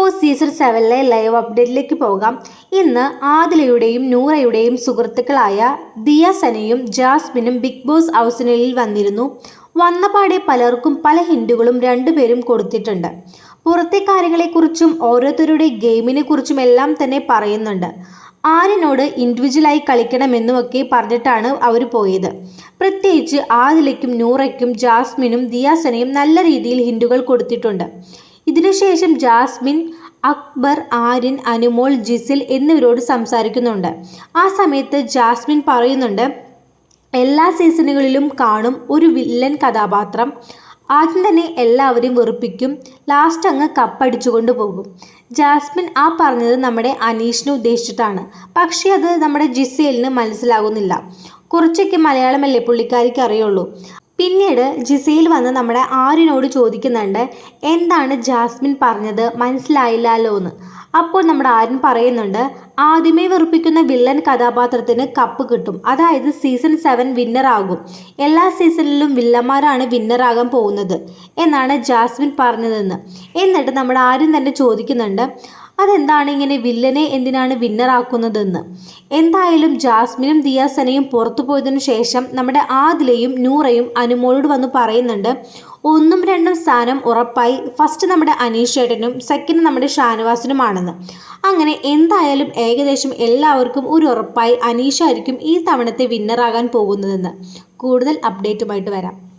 Boss season സെവനിലെ live അപ്ഡേറ്റിലേക്ക് പോകാം. ഇന്ന് ആദിലയുടെയും നൂറയുടെയും സുഹൃത്തുക്കളായ ദിയ സനയും ജാസ്മിനും ബിഗ് ബോസ് ഹൗസിനുള്ളിൽ വന്നിരുന്നു. വന്നപാടെ പലർക്കും പല ഹിൻഡുകളും രണ്ടുപേരും കൊടുത്തിട്ടുണ്ട്. പുറത്തെ കാര്യങ്ങളെക്കുറിച്ചും ഓരോരുത്തരുടെ ഗെയിമിനെ കുറിച്ചും എല്ലാം തന്നെ പറയുന്നുണ്ട്. ആരിനോട് ഇൻഡിവിജ്വലായി കളിക്കണമെന്നുമൊക്കെ പറഞ്ഞിട്ടാണ് അവർ പോയത്. പ്രത്യേകിച്ച് ആദിലയ്ക്കും നൂറയ്ക്കും ജാസ്മിനും ദിയാസനയും നല്ല രീതിയിൽ ഹിൻഡുകൾ കൊടുത്തിട്ടുണ്ട്. ഇതിനുശേഷം ജാസ്മിൻ അക്ബർ ആര്യൻ അനുമോൾ ജിസിൽ എന്നിവരോട് സംസാരിക്കുന്നുണ്ട്. ആ സമയത്ത് ജാസ്മിൻ പറയുന്നുണ്ട് എല്ലാ സീസണുകളിലും കാണും ഒരു വില്ലൻ കഥാപാത്രം. ആദ്യം തന്നെ എല്ലാവരെയും വെറുപ്പിക്കും ലാസ്റ്റ് അങ്ങ് കപ്പടിച്ചുകൊണ്ട് പോകും. ജാസ്മിൻ ആ പറഞ്ഞത് നമ്മുടെ അനീഷിനെ ഉദ്ദേശിച്ചിട്ടാണ്. പക്ഷേ അത് നമ്മുടെ ജിസേലിന് മനസ്സിലാകുന്നില്ല. കുറച്ചൊക്കെ മലയാളമല്ലേ പുള്ളിക്കാരിക്ക് അറിയുള്ളൂ. പിന്നീട് ജിസയിൽ വന്ന് നമ്മുടെ ആര്യനോട് ചോദിക്കുന്നുണ്ട് എന്താണ് ജാസ്മിൻ പറഞ്ഞത്? മനസ്സിലായില്ലല്ലോ എന്ന് അപ്പോൾ നമ്മുടെ ആര്യൻ പറയുന്നുണ്ട് ആദ്യമേ വെറുപ്പിക്കുന്ന വില്ലൻ കഥാപാത്രത്തിന് കപ്പ് കിട്ടും. അതായത് സീസൺ സെവൻ വിന്നർ ആകും. എല്ലാ സീസണിലും വില്ലന്മാരാണ് വിന്നറാകാൻ പോകുന്നത് എന്നാണ് ജാസ്മിൻ പറഞ്ഞതെന്ന്. എന്നിട്ട് നമ്മുടെ ആര്യൻ തന്നെ ചോദിക്കുന്നുണ്ട് അതെന്താണ് ഇങ്ങനെ വില്ലനെ എന്തിനാണ് വിന്നറാക്കുന്നതെന്ന് എന്തായാലും ജാസ്മിനും ദിയാസനയും പുറത്തു പോയതിനു ശേഷം നമ്മുടെ ആദിലയും നൂറയും അനുമോളോട് വന്ന് പറയുന്നുണ്ട് ഒന്നും രണ്ടും സ്ഥാനം ഉറപ്പായി. ഫസ്റ്റ് നമ്മുടെ അനീഷ് ചേട്ടനും സെക്കൻഡ് നമ്മുടെ ഷാനവാസിനുമാണെന്ന്. അങ്ങനെ എന്തായാലും ഏകദേശം എല്ലാവർക്കും ഒരു ഉറപ്പായി അനീഷായിരിക്കും ഈ തവണത്തെ വിന്നറാകാൻ പോകുന്നതെന്ന്. കൂടുതൽ അപ്ഡേറ്റുമായിട്ട് വരാം.